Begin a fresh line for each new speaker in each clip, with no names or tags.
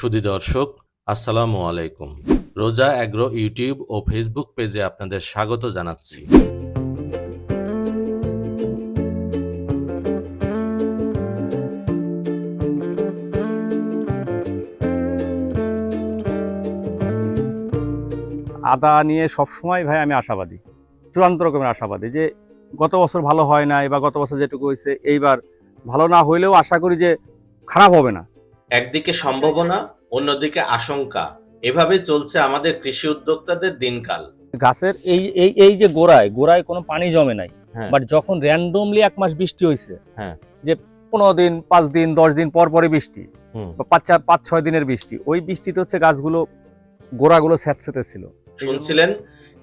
সুধী দর্শক, আসসালামু আলাইকুম। রোজা অ্যাগ্রো ইউটিউব ও ফেসবুক পেজে আপনাদের স্বাগত জানাচ্ছি।
আদা নিয়ে সবসময় ভাই আমি আশাবাদী, চূড়ান্ত রকমের আশাবাদী যে গত বছর ভালো হয় নাই বা গত বছর যেটুকু হয়েছে, এইবার ভালো না হইলেও আশা করি যে খারাপ হবে না।
একদিকে সম্ভাবনা অন্যদিকে আশঙ্কা এভাবে চলছে আমাদের কৃষি উদ্যোক্তাদের দিনকাল
গাছের এই এই এই যে গোড়ায় গোড়ায় কোনো পানি জমে নাই
হ্যাঁ।
বাট যখন র্যান্ডমলি এক মাস বৃষ্টি হয়েছে
হ্যাঁ।
যে পনেরো দিন পাঁচ দিন দশ দিন পর পরে বৃষ্টি
হুম।
পাঁচ চার পাঁচ ছয় দিনের বৃষ্টি ওই বৃষ্টিতে হচ্ছে গাছগুলো গোড়াগুলো স্যাঁতসেঁতে ছিল
শুনছিলেন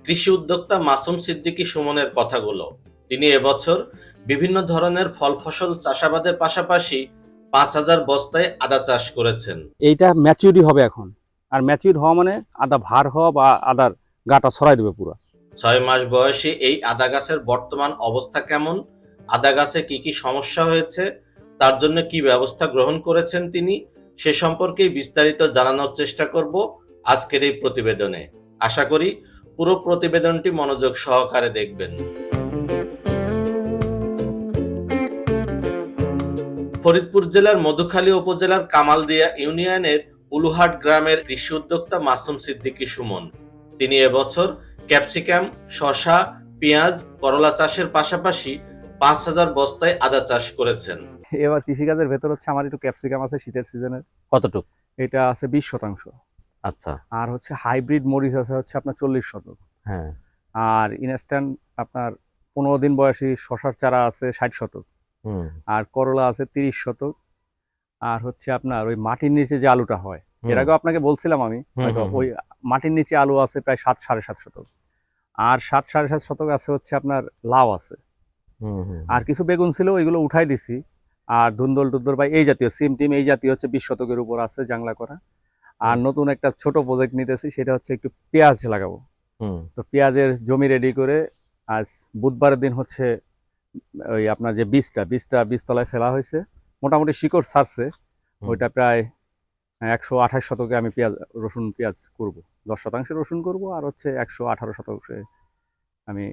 কৃষি উদ্যোক্তা মাসুম সিদ্দিকী সুমনের কথাগুলো তিনি এবছর বিভিন্ন ধরনের ফল ফসল চাষাবাদের পাশাপাশি পাঁচ হাজার বস্তায় আদা চাষ করেছেন।
এইটা ম্যাচিউরিটি হবে এখন। আর ম্যাচিউর হওয়া মানে আদা ভার হওয়া বা আদার গাটা ছড়াই দেবে পুরো।
ছয় মাস বয়সে এই আদা গাছের বর্তমান অবস্থা কেমন? আদা গাছে কি কি সমস্যা হয়েছে? তার জন্য কি ব্যবস্থা গ্রহণ করেছেন তিনি? সে সম্পর্কে বিস্তারিত জানানোর চেষ্টা করব আজকের এই প্রতিবেদনে। আশা করি পুরো প্রতিবেদনটি মনোযোগ সহকারে দেখবেন। ফরিদপুর জেলার মধুখালী উপজেলার কামালদিয়া ইউনিয়নের উলুহাট গ্রামের কৃষি উদ্যোক্তা মাসুম সিদ্দিকী সুমন। তিনি এবছর ক্যাপসিকাম শসা পেঁয়াজ করলা চাষের পাশাপাশি পাঁচ হাজার বস্তায় আদা চাষ করেছেন।
এবার কৃষিকাজের ভেতর হচ্ছে আমার একটু ক্যাপসিকাম আছে শীতের সিজনের।
কতটুক?
এটা আছে বিশ শতাংশ।
আচ্ছা।
আর হচ্ছে হাইব্রিড মরিচ আছে হচ্ছে আপনার চল্লিশ শতক।
হ্যাঁ।
আর ইনস্ট্যান্ট আপনার পনেরো দিন বয়সী শশার চারা আছে ষাট শতক। আর করলা আছে তিরিশ শতক। আর হচ্ছে আপনার ওই মাটির নিচে যে আলুটা হয়। এর আগেও আপনাকে বলছিলাম আমি। ওই মাটির নিচে আলু আছে প্রায় সাত সাড়ে সাত শতক। আর সাত সাড়ে সাত শতক আছে হচ্ছে আপনার লাউ আছে। আর কিছু বেগুন ছিল ওইগুলো উঠাই দিছি। আর ধুন্দল টুন্দল বা এই জাতীয় সিম টিম এই জাতীয় হচ্ছে বিশ শতকের উপর আছে জাংলা করা। আর নতুন একটা ছোট প্রজেক্ট নিতেছি সেটা হচ্ছে একটু পেঁয়াজ লাগাবো। তো পেঁয়াজের জমি রেডি করে আজ বুধবারের দিন হচ্ছে ওই আপনার যে বীজটা বীজটা বীজতলায় ফেলা হয়েছে মোটামুটি শিকড় ছাড়ছে ওইটা প্রায় একশো আঠাশ শতকে আমি পেঁয়াজ রসুন পেঁয়াজ করব। দশ শতাংশে রসুন করব আর হচ্ছে একশো আঠারো শতাংশে আমি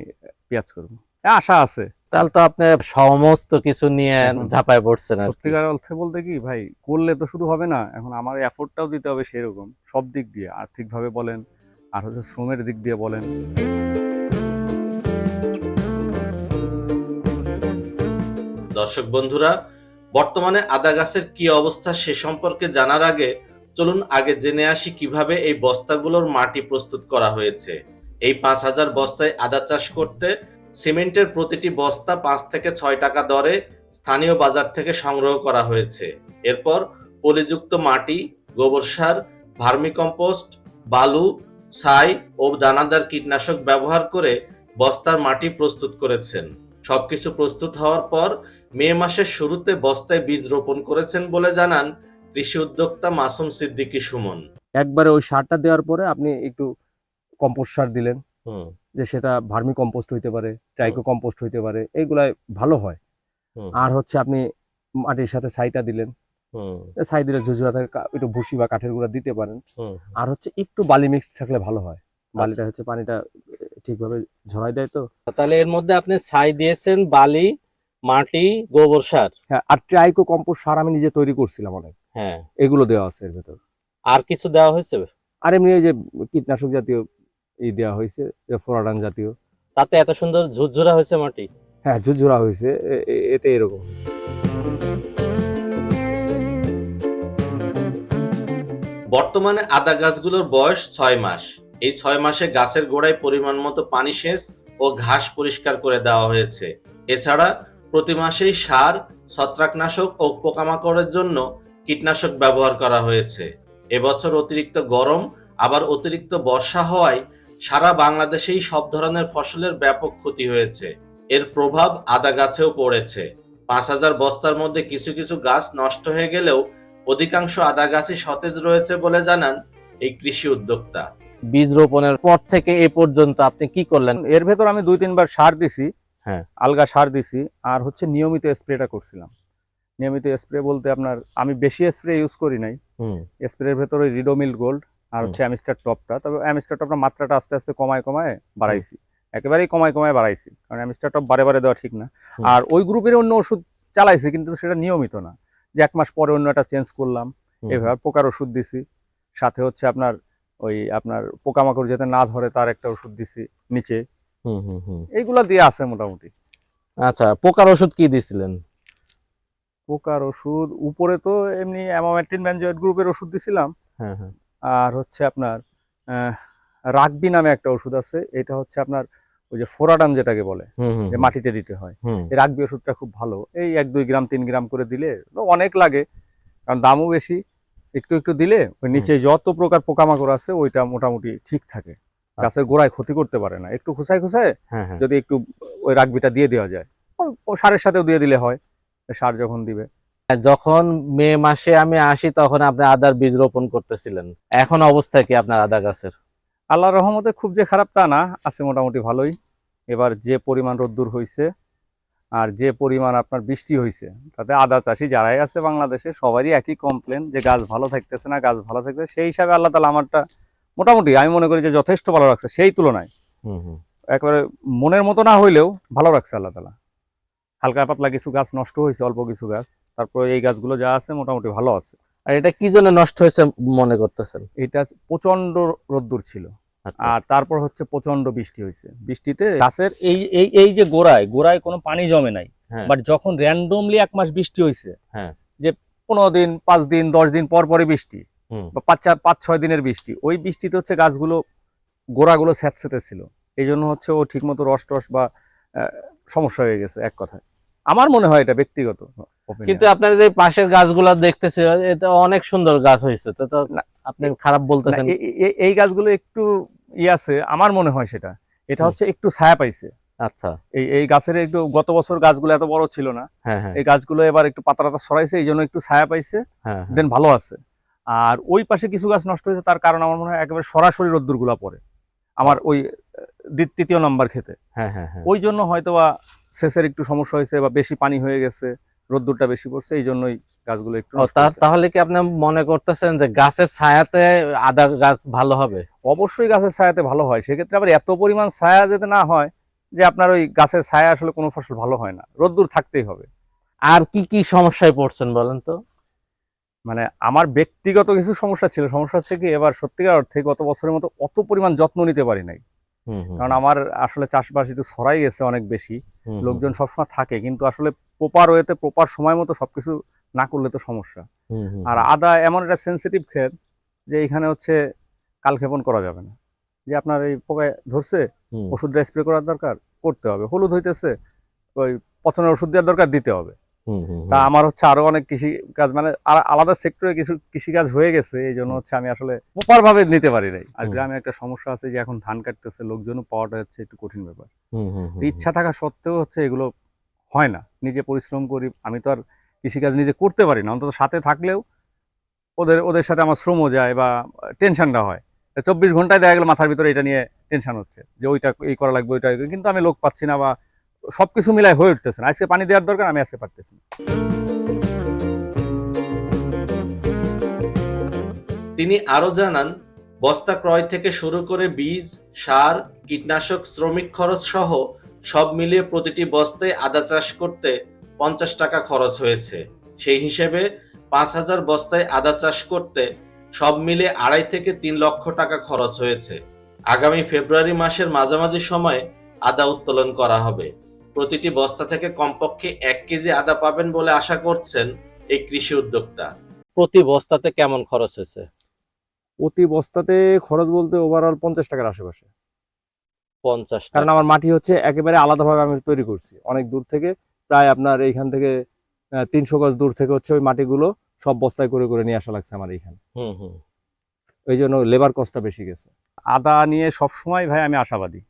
পেঁয়াজ করব। আশা আছে।
তাহলে তো আপনি সমস্ত কিছু নিয়ে ঝাঁপায় পড়ছেন
সত্যিকার অর্থে বলতে কি ভাই করলে তো শুধু হবে না এখন আমার এফোর্টটাও দিতে হবে সেরকম সব দিক দিয়ে আর্থিকভাবে বলেন আর হচ্ছে শ্রমের দিক দিয়ে বলেন।
দর্শক বন্ধুরা, বর্তমানে আদা গাছের কি অবস্থা সে সম্পর্কে জানার আগে চলুন আগে জেনে আসি কীভাবে এই বস্তাগুলোর মাটি প্রস্তুত করা হয়েছে। এই পাঁচ হাজার বস্তায় আদা চাষ করতে সিমেন্টের প্রতিটি বস্তা পাঁচ থেকে ছয় টাকা দরে স্থানীয় বাজার থেকে সংগ্রহ করা হয়েছে। এরপর পলিযুক্ত মাটি, গোবর সার, ভার্মিকম্পোস্ট, বালু, ছাই ও দানাদার কীটনাশক ব্যবহার করে বস্তার মাটি প্রস্তুত করেছেন। সবকিছু প্রস্তুত হওয়ার পর মে মাসের শুরুতে বস্তায় বীজ রোপণ করেছেন বলে জানান কৃষি উদ্যোক্তা মাসুম সিদ্দিকী সুমন।
একবারে ওই সারটা দেওয়ার পরে আপনি একটু কম্পোস্ট সার দিলেন যে সেটা ভার্মি কম্পোস্ট হইতে পারে ট্রাইকো কম্পোস্ট হইতে পারে এইগুলাই ভালো হয়। আর হচ্ছে আপনি মাটির সাথে ছাইটা দিলেন ছাই দিলে ঝুঝুরা থাকে একটু ভুসি বা কাঠের গুঁড়া দিতে পারেন। আর হচ্ছে একটু বালি মিক্স থাকলে ভালো হয়। বালিটা হচ্ছে পানিটা ঠিকভাবে ঝরাই দেয় তো।
তাহলে এর মধ্যে আপনি ছাই দিয়েছেন বালি মাটি গোবর সার।
হ্যাঁ আর ট্রাইকো কম্পোস্ট সার আমি নিজে তৈরি করছিলাম অনেক।
হ্যাঁ।
এগুলো দেওয়া আছে এর ভেতর।
আর কিছু দেওয়া হয়েছে?
আর এমনি ওই যে কীটনাশক জাতীয় ই দেওয়া হয়েছে যে ফোরাডান জাতীয়।
তাতে এত সুন্দর ঝুরঝুরা হয়েছে মাটি?
হ্যাঁ ঝুরঝুরা হয়েছে এতে এরকম হয়েছে।
বর্তমানে আদা গাছগুলোর বয়স ছয় মাস। এই ছয় মাসে গাছের গোড়ায় পরিমাণ মতো পানি সেচ ও ঘাস পরিষ্কার করে দেওয়া হয়েছে। এছাড়া প্রতি মাসেই সার, ছত্রাকনাশক ও পোকামাকড়ের জন্য কীটনাশক ব্যবহার করা হয়েছে। এবছর অতিরিক্ত গরম, আবার অতিরিক্ত বর্ষা হওয়ায় সারা বাংলাদেশেই সব ধরনের ফসলের ব্যাপক ক্ষতি হয়েছে। এর প্রভাব আদা গাছেও পড়েছে। পাঁচ হাজার বস্তার মধ্যে কিছু কিছু গাছ নষ্ট হয়ে গেলেও অধিকাংশ আদা গাছই সতেজ রয়েছে বলে জানান এই কৃষি উদ্যোক্তা। বীজ রোপণের পর থেকে এ পর্যন্ত আপনি কি করলেন?
এর ভেতর আমি দুই তিনবার সার দিছি।
হ্যাঁ।
আলগা সার দিছি আর হচ্ছে নিয়মিত স্প্রেটা করছিলাম। নিয়মিত স্প্রে বলতে আপনার আমি বেশি স্প্রে ইউজ করি নাই। স্প্রের ভেতরে রিডোমিল গোল্ড আর। হচ্ছে অ্যামিস্টার টপটা তবে অ্যামিস্টার টপটা মাত্রাটা আস্তে আস্তে কমায় কমায় বাড়াইছি। একেবারেই কমায় কমায় বাড়াইছি কারণ অ্যামিস্টার টপ বারে বারে দেওয়া ঠিক না। আর ওই গ্রুপের অন্য ওষুধ চালাইছি কিন্তু সেটা নিয়মিত না। যে এক মাস পরে অন্য একটা চেঞ্জ করলাম এভাবে পোকার ওষুধ দিছি। সাথে হচ্ছে আপনার ওই আপনার পোকামাকড় যাতে না ধরে তার একটা ওষুধ দিছি নিচে। এইগুলা দিয়ে আছে মোটামুটি।
আচ্ছা পোকার ওষুধ কি দিছিলেন?
পোকার ওষুধ উপরে তো এমনি অ্যামামেট্রিন ব্যানজয়েড গ্রুপের ওষুধ দিছিলাম।
হ্যাঁ হ্যাঁ।
আর হচ্ছে আপনার রাগবি নামে একটা ওষুধ আছে এটা হচ্ছে আপনার ওই যে ফোরাডান যেটাকে বলে যে মাটিতে দিতে হয়। এই রাগবি ওষুধটা খুব ভালো। এই এক দুই গ্রাম তিন গ্রাম করে দিলে অনেক লাগে কারণ দামও বেশি। একটু একটু দিলে ওই নিচে যত প্রকার পোকামাকড় আছে ওইটা মোটামুটি ঠিক থাকে। গাছের গোড়ায় ক্ষতি করতে পারে না। একটু খুসায় খুসায়
হ্যাঁ হ্যাঁ।
যদি একটু ওই রাগবিটা দিয়ে দেওয়া যায়। ও- সারের সাথেও দিয়ে দিলে হয়। সার যখন দিবে।
যখন মে মাসে আমি আসি তখন আপনি আদার বীজ রোপণ করতেছিলেন। এখন অবস্থা কি আপনার আদা গাছের?
আল্লাহর রহমতে খুব যে খারাপ তা না আছে মোটামুটি ভালোই। এবার যে পরিমাণ রোদ্দুর হয়েছে আর যে পরিমাণ আপনার বৃষ্টি হয়েছে তাতে আদা চাষি যারাই আছে বাংলাদেশে সবারই একই কমপ্লেন যে গাছ ভালো থাকতেছে না গাছ ভালো থাকতেছে। সেই হিসাবে আল্লাহ তালা আমারটা মোটামুটি আমি মনে করি যে যথেষ্ট ভালো রাখছে সেই তুলনায়।
হুম
মনের মতো না হইলেও ভালো রাখছে আল্লাহ তালা হালকা পাতলা কিছু গাছ নষ্ট হয়েছে অল্প কিছু গাছ। তারপর এই গাছগুলো যা আছে মোটামুটি ভালো আছে।
আর এটা কি জন্য নষ্ট হয়েছে মনে করতেছেন?
এটা প্রচণ্ড রোদ্দুর ছিল।
আচ্ছা।
আর তারপর হচ্ছে প্রচণ্ড বৃষ্টি হয়েছে। বৃষ্টিতে গাছের এই এই এই যে গোড়ায় গোড়ায় কোনো পানি জমে নাই।
হ্যাঁ।
বাট যখন র্যান্ডমলি এক মাস বৃষ্টি হয়েছে
হ্যাঁ।
যে পনেরো দিন পাঁচ দিন দশ দিন পর পরে বৃষ্টি। বা পাঁচ চার পাঁচ ছয় দিনের বৃষ্টি। ওই বৃষ্টিতে হচ্ছে গাছগুলো গোড়াগুলো স্যাঁতসেঁতে ছিল। এই জন্য হচ্ছে ও ঠিকমতো রস টস বা সমস্যা হয়ে গেছে এক কথায়। আমার মনে হয় এটা ব্যক্তিগত
কিন্তু আপনার যে পাশের গাছগুলা দেখতেছে এটা অনেক সুন্দর গাছ হয়েছে। তো তো আপনি খারাপ বলতেছেন।
এই গাছগুলো একটু ই আছে আমার মনে হয় সেটা। এটা হচ্ছে একটু ছায়া পাইছে।
আচ্ছা।
এই এই গাছের একটু গত বছর গাছগুলো এত বড় ছিল না।
হ্যাঁ হ্যাঁ।
এই গাছগুলো এবার একটু পাতা টাতা সরাইছে এই জন্য একটু ছায়া পাইছে।
হ্যাঁ।
দেন ভালো আছে। আর ওই পাশে কিছু গাছ নষ্ট হয়েছে তার কারণ আমার মনে হয় একেবারে সরাসরি রোদ্দুরগুলা পড়ে। আমার ওই তৃতীয় নাম্বার খেতে
হ্যাঁ হ্যাঁ হ্যাঁ।
ওই জন্য হয়তো বা সেচের একটু সমস্যা হয়েছে বা বেশি পানি হয়ে গেছে রোদ্দুরটা বেশি পড়ছে এই জন্যই গাছগুলো একটু।
তাহলে কি আপনি মনে করতেছেন যে গাছের ছায়াতে আদার গাছ ভালো হবে?
অবশ্যই গাছের ছায়াতে ভালো হয় সেক্ষেত্রে আবার এত পরিমাণ ছায়া যাতে না হয় যে আপনার ওই গাছের ছায়া আসলে কোনো ফসল ভালো হয় না রোদ্দুর থাকতেই হবে।
আর কি কি সমস্যায় পড়ছেন বলেন তো?
মানে আমার ব্যক্তিগত কিছু সমস্যা ছিল। সমস্যা হচ্ছে কি এবার সত্যিকার অর্থে গত বছরের মতো অত পরিমাণ যত্ন নিতে পারি নাই। কারণ আমার আসলে চাষবাস একটু ছড়াই গেছে অনেক বেশি। লোকজন সবসময় থাকে কিন্তু আসলে প্রপার ওয়েতে প্রপার সময় মতো সবকিছু না করলে তো সমস্যা। আর আদা এমন একটা সেন্সিটিভ ক্ষেত যে এখানে হচ্ছে কালক্ষেপণ করা যাবে না। যে আপনার এই পোকায় ধরছে ওষুধটা স্প্রে করার দরকার করতে হবে। হলুদ হইতেছে ওই পচনের ওষুধ দেওয়ার দরকার দিতে হবে। তা আমার হচ্ছে আরও অনেক কৃষি কাজ মানে আলাদা সেক্টরে কিছু কৃষি কাজ হয়ে গেছে এই জন্য হচ্ছে আমি আসলে প্রপার ভাবে নিতে পারি নাই। আর গ্রামে একটা সমস্যা আছে যে এখন ধান কাটতেছে লোকজনও পাওয়াটা হচ্ছে একটু কঠিন ব্যাপার। ইচ্ছা থাকা সত্ত্বেও হচ্ছে এগুলো হয় না। নিজে পরিশ্রম করি আমি তো আর কৃষিকাজ নিজে করতে পারি না অন্তত সাথে থাকলেও ওদের ওদের সাথে আমার শ্রমও যায় বা টেনশনটা হয়। চব্বিশ ঘন্টায় দেখা গেলো মাথার ভিতরে এটা নিয়ে টেনশন হচ্ছে যে ওইটা এই করা লাগবে ওইটা কিন্তু আমি লোক পাচ্ছি না বা সবকিছু মিলাই হয়ে উঠতেছে না। আজকে পানি দেওয়ার দরকার, আমি আজকে পারতেছি না।
তিনি আরও জানান, বস্তা ক্রয় থেকে শুরু করে বীজ, সার, কীটনাশক, শ্রমিক খরচ সহ সব মিলিয়ে প্রতিটি বস্তায় আদা চাষ করতে পঞ্চাশ টাকা খরচ হয়েছে। সেই হিসেবে পাঁচ হাজার বস্তায় আদা চাষ করতে সব মিলে আড়াই থেকে তিন লক্ষ টাকা খরচ হয়েছে। আগামী ফেব্রুয়ারি মাসের মাঝামাঝি সময়ে আদা উত্তোলন করা হবে। প্রতিটি বস্তা থেকে কমপক্ষে এক কেজি আদা পাবেন বলে আশা করছেন এই কৃষি উদ্যোক্তা। প্রতি বস্তাতে কেমন খরচ হয়েছে?
প্রতি বস্তাতে খরচ বলতে ওভারঅল পঞ্চাশ টাকার আশেপাশে।
পঞ্চাশ
কারণ আমার মাটি হচ্ছে একেবারে আলাদাভাবে আমি তৈরি করছি। অনেক দূর থেকে প্রায় আপনার এইখান থেকে তিনশো গজ দূর থেকে হচ্ছে ওই মাটিগুলো সব বস্তায় করে করে নিয়ে আসা লাগছে আমার এইখানে।
হুম হুম।
ওই জন্য লেবার কস্টটা বেশি গেছে।
আদা নিয়ে সবসময় ভাই আমি আশাবাদী।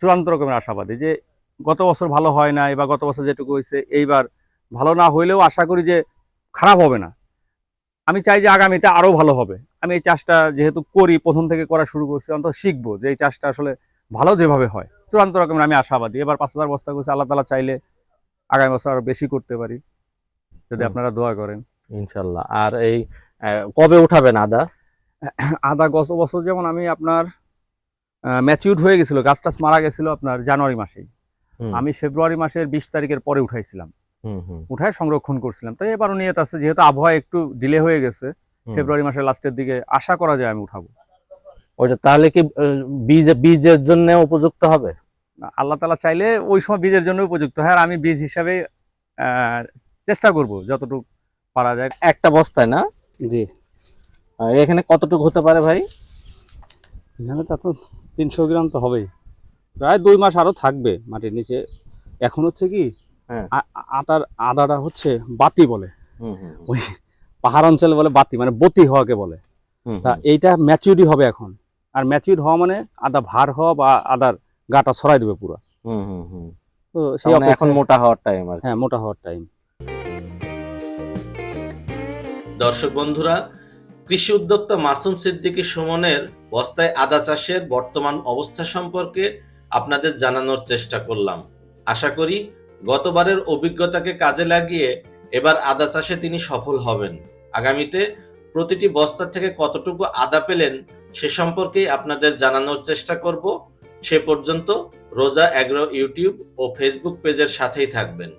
চূড়ান্ত রকমের আশাবাদী যে গত বছর ভালো হয় নাই বা গত বছর যেটুকু হয়েছে এইবার ভালো না হইলেও আশা করি যে খারাপ হবে না। আমি চাই যে আগামীতে আরও ভালো হবে। আমি এই চাষটা যেহেতু করি প্রথম থেকে করা শুরু করছি অন্তত শিখব যে এই চাষটা আসলে ভালো যেভাবে হয়। চূড়ান্ত রকমের আমি আশাবাদী। এবার পাঁচ হাজার বস্তা করছি আল্লাহ তালা চাইলে আগামী বছর আরও বেশি করতে পারি। যদি আপনারা দোয়া করেন।
ইনশাল্লাহ আর এই কবে উঠাবেন আদা?
আদা গত বছর যেমন আমি আপনার ম্যাচিউড হয়ে গেছিল গাছ টাছ মারা গেছিল আপনার জানুয়ারি মাসেই। আমি ফেব্রুয়ারি মাসের বিশ তারিখের পরে উঠাইছিলাম।
হুম, হুম,
উঠায় সংরক্ষণ করছিলাম। তাই এবারও নিয়ত আছে যেহেতু আবহাওয়া একটু ডিলে হয়ে গেছে ফেব্রুয়ারি মাসের লাস্টের দিকে আশা করা যায় আমি উঠাবো।
ওইটা তাহলে কি বীজ বীজের জন্য উপযুক্ত হবে?
আল্লাহ তালা চাইলে ওই সময় বীজের জন্য উপযুক্ত। হয় আর আমি বীজ হিসাবে আহ, চেষ্টা করব যতটুকু পারা যায়।
একটা বস্তায় না?
জি।
এখানে কতটুকু হতে পারে ভাই?
এখানে তা তো তিনশো গ্রাম তো হবেই। প্রায় দুই মাস আরও থাকবে মাটির নিচে। এখন হচ্ছে কি
হ্যাঁ।
আ- আ- আদার আদাটা হচ্ছে বাতি বলে।
হুম, হুম, হুম,
ওই পাহাড় অঞ্চলে বলে বাতি মানে বতি হওয়াকে বলে। তা এইটা ম্যাচিউরি হবে এখন। আর ম্যাচিউর হওয়া মানে আদা ভার হওয়া বা আদার গাটা ছড়াই দেবে পুরো।
হুম, হুম, হুম।
তো সেই
মানে এখন মোটা হওয়ার টাইম আর
হ্যাঁ মোটা হওয়ার টাইম
দর্শক বন্ধুরা কৃষি উদ্যোক্তা মাসুম সিদ্দিকী সুমনের বস্তায় আদা চাষের বর্তমান অবস্থা সম্পর্কে আপনাদের জানানোর চেষ্টা করলাম। আশা করি গতবারের অভিজ্ঞতাকে কাজে লাগিয়ে এবার আদা চাষে তিনি সফল হবেন। আগামীতে প্রতিটি বস্তা থেকে কতটুকু আদা পেলেন সে সম্পর্কেই আপনাদের জানানোর চেষ্টা করব। সে পর্যন্ত রোজা অ্যাগ্রো ইউটিউব ও ফেসবুক পেজের সাথেই থাকবেন।